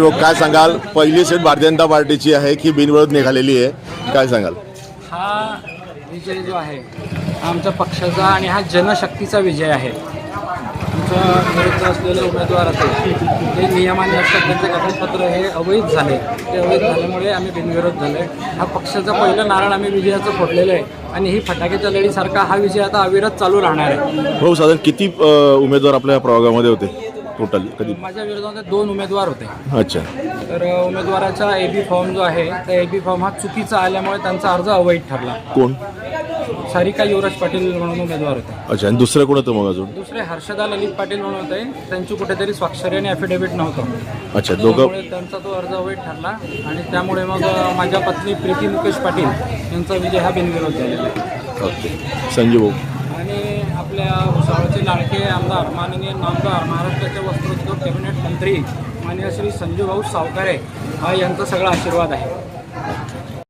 काय सांगाल? पहिली सीट भारतीय जनता पार्टीची आहे की बिनविरोध निघालेली आहे? काय सांगाल? हा विजय जो आहे आमच्या पक्षाचा आणि हा जनशक्तीचा विजय आहे. आमच्या विरुद्ध असलेले उमेदवार असेल ते नियमाने असतात त्यांचे कागदपत्र हे अवैध झाले. ते अवैध झाल्यामुळे आम्ही बिनविरोध झालो हा पक्षाचं पहिलं नारळ आम्ही विजयाचं फोडलेलं आहे आणि ही फटाक्याच्या लढीसारखा हा विजय आता अविरत चालू राहणार आहे. हो साधारण किती अ, उमेदवार आपल्या प्रभागामध्ये होते? टोटल कधी? माझ्या विरोधात दोन उमेदवार होते. अच्छा. तर उमेदवाराचा ए बी फॉर्म जो आहे त्या ए बी फॉर्म हा चुकीचा आल्यामुळे त्यांचा अर्ज अवैध ठरला. कोण? सारिका युवराज पाटील म्हणून उमेदवार होते. अच्छा आणि दुसरं कोण होतं मग अजून? दुसरे हर्षदा ललित पाटील म्हणून होते. त्यांची कुठेतरी स्वाक्षरी आणि ॲफिडेव्हिट नव्हतं. अच्छा दोघं त्यामुळे त्यांचा तो अर्ज अवैध ठरला. आणि त्यामुळे मग माझ्या पत्नी प्रीती मुकेश पाटील यांचा विजय हा बिनविरोध झालेला आहे. ओके. संजीव भाऊ. आणि आपल्या लाडके आमदार माननीय नामदार महाराष्ट्राचे वस्त्रोद्योग कॅबिनेट मंत्री माननीय श्री संजूभाऊ सावकारे हा यांचा सगळा आशीर्वाद आहे.